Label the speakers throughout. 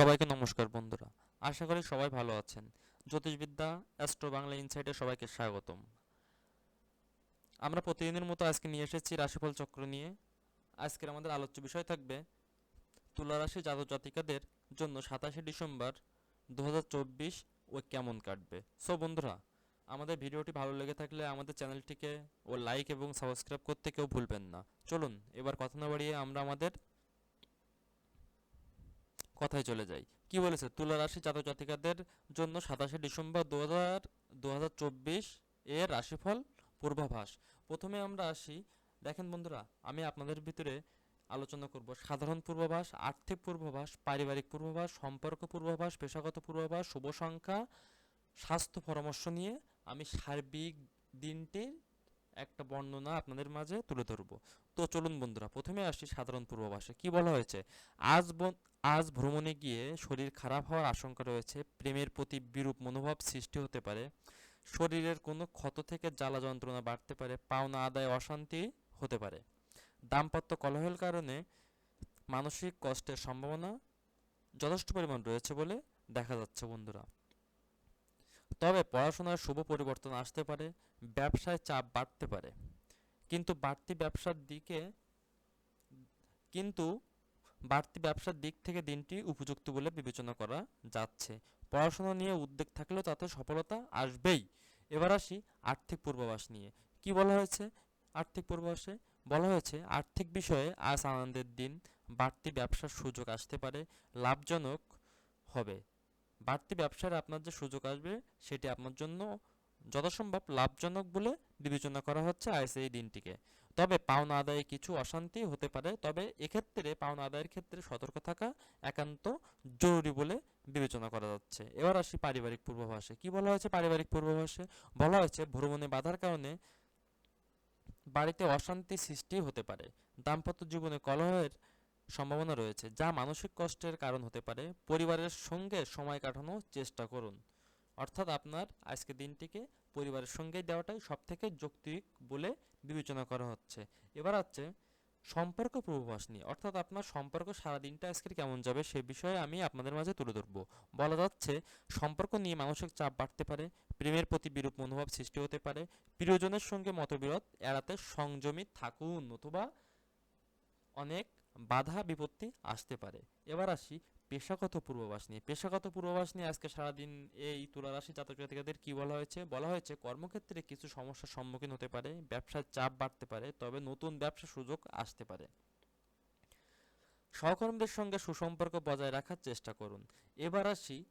Speaker 1: সবাইকে নমস্কার বন্ধুরা। আশা করি সবাই ভালো আছেন। জ্যোতিষবিদ্যা, অ্যাস্ট্রো বাংলা ইনসাইটে সবাইকে স্বাগতম। আমরা প্রতিদিনের মতো আজকে নিয়ে এসেছি রাশিফল চক্র নিয়ে। আজকের আমাদের আলোচ্য বিষয় থাকবে তুলা রাশি জাতক জাতিকাদের জন্য সাতাশে ডিসেম্বর দু হাজার চব্বিশ ও কেমন কাটবে। সো বন্ধুরা, আমাদের ভিডিওটি ভালো লেগে থাকলে আমাদের চ্যানেলটিকে ও লাইক এবং সাবস্ক্রাইব করতে কেউ ভুলবেন না। চলুন, এবার কথা না বাড়িয়ে আমরা আমাদের কথায় চলে যাই। কি বলেছে? তুলা রাশি জাতক জাতিকাদের জন্য সাতাশে ডিসেম্বর দু হাজার এর রাশিফল পূর্বাভাস। প্রথমে আমরা আসি, দেখেন বন্ধুরা, আমি আপনাদের ভিতরে আলোচনা করব। সাধারণ পূর্বাভাস, আর্থিক পূর্বাভাস, পারিবারিক পূর্বাভাস, সম্পর্ক পূর্বাভাস, পেশাগত পূর্বাভাস, শুভ সংখ্যা, স্বাস্থ্য পরামর্শ নিয়ে আমি সার্বিক দিনটির একটা বর্ণনা আপনাদের মাঝে তুলে ধরবো। তো চলুন বন্ধুরা, প্রথমে আসি সাধারণ পূর্বাভাসে। কি বলা হয়েছে? আজ আজ ভ্রমণে গিয়ে শরীর খারাপ হওয়ার আশঙ্কা রয়েছে, প্রেমের প্রতি বিরূপ মনোভাব সৃষ্টি হতে পারে, শরীরের কোনো ক্ষত থেকে জ্বালা যন্ত্রণা বাড়তে পারে, পাওনা আদায় অশান্তি হতে পারে। দাম্পত্য কলহের কারণে মানসিক কষ্টের সম্ভাবনা যথেষ্ট পরিমাণ রয়েছে বলে দেখা যাচ্ছে বন্ধুরা। তবে পড়াশোনার শুভ পরিবর্তন আসতে পারে, ব্যবসায় চাপ বাড়তে পারে। কিন্তু বাড়তি ব্যবসার দিকে কিন্তু বাড়তি ব্যবসার দিক থেকে দিনটি উপযুক্ত বলে বিবেচনা করা যাচ্ছে। পড়াশোনা নিয়ে উদ্বেগ থাকলেও তাতে সফলতা আসবেই। এবার আসি আর্থিক পূর্বাভাস নিয়ে। কি বলা হয়েছে? আর্থিক পূর্বাভাসে বলা হয়েছে, আর্থিক বিষয়ে আজ আনন্দের দিন। বাড়তি ব্যবসার সুযোগ আসতে পারে, লাভজনক হবে। বাড়তি ব্যবসার আপনার যে সুযোগ আসবে, সেটি আপনার জন্য যথাসম্ভব লাভজনক বলে বিবেচনা করা হচ্ছে আজ এই দিনটিকে। তবে পাওনা আদায়ে কিছু অশান্তি হতে পারে, তবে এক্ষেত্রে পাওনা আদায়ের ক্ষেত্রে সতর্ক থাকা একান্ত জরুরি বলে বিবেচনা করা যাচ্ছে। এবার আসি পারিবারিক পূর্বাভাসে। কি বলা হয়েছে পারিবারিক পূর্বাভাসে? বলা হয়েছে, ভ্রমণে বাধার কারণে বাড়িতে অশান্তি সৃষ্টি হতে পারে। দাম্পত্য জীবনে কলহের সম্ভাবনা রয়েছে, যা মানসিক কষ্টের কারণ হতে পারে। পরিবারের সঙ্গে সময় কাটানোর চেষ্টা করুন। অর্থাৎ আপনার আজকে দিনটিকে পরিবারের সঙ্গে দেওয়াটাই সব থেকে যৌক্তিক বলে বিবেচনা করা হচ্ছে। এবার হচ্ছে সম্পর্ক পূর্বাভাস নিয়ে। অর্থাৎ আপনার সম্পর্ক সারা দিনটা আজকের কেমন যাবে সে বিষয়ে আমি আপনাদের মাঝে তুলে ধরবো। বলা যাচ্ছে, সম্পর্ক নিয়ে মানসিক চাপ বাড়তে পারে, প্রেমের প্রতি বিরূপ মনোভাব সৃষ্টি হতে পারে, প্রিয়জনের সঙ্গে মতবিরোধ এড়াতে সংযমী থাকুন অথবা অনেক বাধা বিপত্তি আসতে পারে। এবার আসি পেশাগত পূর্বাভাস নিয়ে। পেশাগত পূর্বাভাস নিয়ে আজকে সারাদিন এই তুলা রাশি জাতক জাতিকাদের কি বলা হয়েছে? বলা হয়েছে, কর্মক্ষেত্রে কিছু সমস্যার সম্মুখীন হতে পারে, ব্যবসার চাপ বাড়তে পারে, তবে নতুন ব্যবসার সুযোগ আসতে পারে। সহকর্মীদের সঙ্গে সুসম্পর্ক বজায় রাখার চেষ্টা করুন। এবার আসি,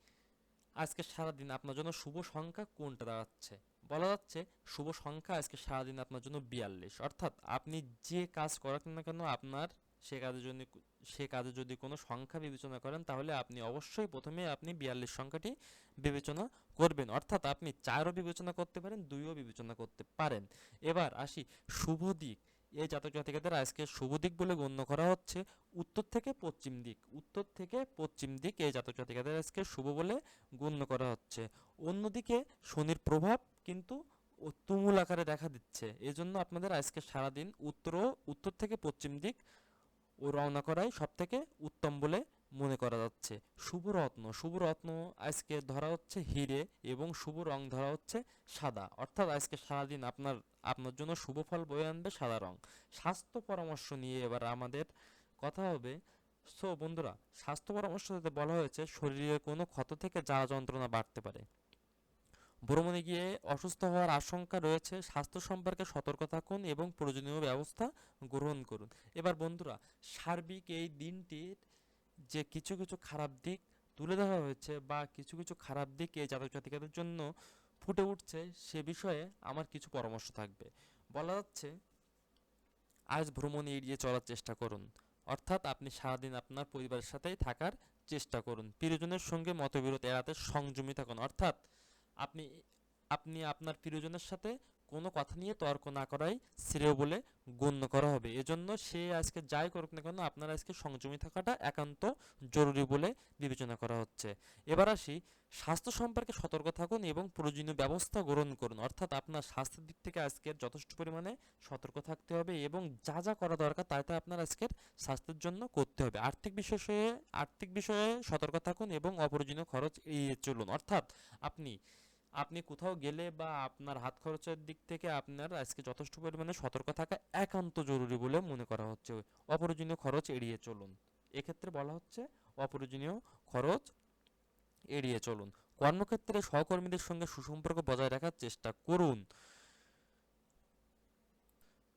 Speaker 1: আজকে সারাদিন আপনার জন্য শুভ সংখ্যা কোনটা দাঁড়াচ্ছে? বলা যাচ্ছে, শুভ সংখ্যা আজকে সারাদিন আপনার জন্য বিয়াল্লিশ। অর্থাৎ আপনি যে কাজ করেন না কেন, আপনার সে কাজের জন্য সে কাজে যদি কোনো সংখ্যা বিবেচনা করেন, তাহলে আপনি অবশ্যই প্রথমে আপনি বিয়াল্লিশ সংখ্যাটি বিবেচনা করবেন। অর্থাৎ আপনি চারও বিবেচনা করতে পারেন, দুইও বিবেচনা করতে পারেন। এবার আসি শুভ দিক। এই জাতক জাতিকাদের আজকে শুভ দিক বলে গণ্য করা হচ্ছে। উত্তর থেকে পশ্চিম দিক। উত্তর থেকে পশ্চিম দিক এই জাতক জাতিকাদের আজকে শুভ বলে গণ্য করা হচ্ছে। অন্যদিকে শনির প্রভাব কিন্তু তুমুল আকারে দেখা দিচ্ছে। এজন্য আপনাদের আজকে সারাদিন উত্তর উত্তর থেকে পশ্চিম দিক ও রওনা করাই সব থেকে উত্তম বলে মনে করা যাচ্ছে। শুভ রত্ন শুভ রত্ন আজকে ধরা হচ্ছে হিরে এবং শুভ রং ধরা হচ্ছে সাদা। অর্থাৎ আজকে সারাদিন আপনার আপনার জন্য শুভ ফল বয়ে আনবে সাদা রং। স্বাস্থ্য পরামর্শ নিয়ে এবার আমাদের কথা হবে। সো বন্ধুরা, স্বাস্থ্য পরামর্শতে বলা হয়েছে, শরীরে কোনো ক্ষত থেকে জ্বালা যন্ত্রণা বাড়তে পারে। ভ্রমণে গিয়ে অসুস্থ হওয়ার আশঙ্কা রয়েছে। স্বাস্থ্য সম্পর্কে সতর্ক থাকুন এবং প্রয়োজনীয় ব্যবস্থা গ্রহণ করুন। এবার বন্ধুরা, সার্বিক এই দিনটির যে কিছু কিছু খারাপ দিক তুলে ধরা হয়েছে বা কিছু কিছু খারাপ দিক এই জাতক জাতিকাদের জন্য ফুটে উঠছে, সে বিষয়ে আমার কিছু পরামর্শ থাকবে। বলা যাচ্ছে, আজ ভ্রমণে এড়িয়ে চলার চেষ্টা করুন। অর্থাৎ আপনি সারাদিন আপনার পরিবারের সাথেই থাকার চেষ্টা করুন। প্রিয়জনের সঙ্গে মতবিরোধ এড়াতে সংযমী থাকুন। অর্থাৎ আপনি আপনি আপনার প্রিয়জনের সাথে কোনো কথা নিয়ে তর্ক না করাই শ্রেয় বলে গণ্য করা হবে। এজন্য সে আজকে যাই করুক না কেন আপনার আজকে সংযমী থাকাটা একান্ত জরুরি বলে বিবেচনা করা হচ্ছে। এবার আসি, স্বাস্থ্য সম্পর্কে সতর্ক থাকুন এবং প্রয়োজনীয় ব্যবস্থা গ্রহণ করুন। অর্থাৎ আপনার স্বাস্থ্যের দিক থেকে আজকের যথেষ্ট পরিমাণে সতর্ক থাকতে হবে এবং যা যা করা দরকার তাই তা আপনার আজকের স্বাস্থ্যের জন্য করতে হবে। আর্থিক বিষয়ে আর্থিক বিষয়ে সতর্ক থাকুন এবং অপ্রয়োজনীয় খরচ এড়িয়ে চলুন। অর্থাৎ আপনি আপনি কোথাও গেলে বা আপনার হাত খরচের দিক থেকে আপনার আজকে যথেষ্ট পরিমাণে সতর্ক থাকা একান্ত জরুরি বলে মনে করা হচ্ছে। অপ্রয়োজনীয় খরচ এড়িয়ে চলুন। এক্ষেত্রে বলা হচ্ছে অপ্রয়োজনীয় খরচ এড়িয়ে চলুন। কর্মক্ষেত্রে সহকর্মীদের সঙ্গে সুসম্পর্ক বজায় রাখার চেষ্টা করুন।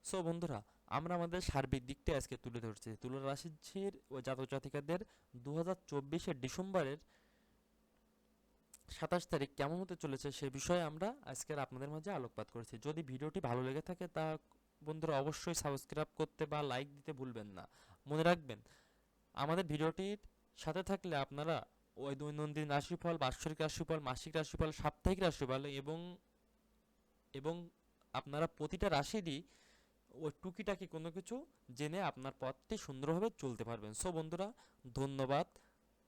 Speaker 1: সো বন্ধুরা, আমরা আমাদের সার্বিক দিকটা আজকে তুলে ধরছি। তুলা রাশির জাতক জাতিকাদের দু হাজার ডিসেম্বরের সাতাশ তারিখ কেমন হতে চলেছে সে বিষয়ে আমরা আজকের আপনাদের মাঝে আলোকপাত করেছি। যদি ভিডিওটি ভালো লেগে থাকে তা বন্ধুরা অবশ্যই সাবস্ক্রাইব করতে বা লাইক দিতে ভুলবেন না। মনে রাখবেন, আমাদের ভিডিওটির সাথে থাকলে আপনারা ওই দৈনন্দিন রাশিফল, বাৎসরিক রাশিফল, মাসিক রাশিফল, সাপ্তাহিক রাশিফল এবং এবং আপনারা প্রতিটা রাশিরই ওই টুকিটাকি কোনো কিছু জেনে আপনার পথটি সুন্দরভাবে চলতে পারবেন। সো বন্ধুরা, ধন্যবাদ।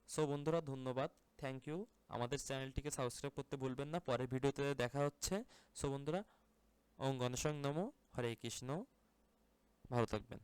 Speaker 1: সো বন্ধুরা, ধন্যবাদ। Thank you. আমাদের চ্যানেলটিকে সাবস্ক্রাইব করতে ভুলবেন না। পরের ভিডিওতে দেখা হচ্ছে। সো বন্ধুরা, ওম গণসং নমো, হরে কৃষ্ণ। ভালো থাকবেন।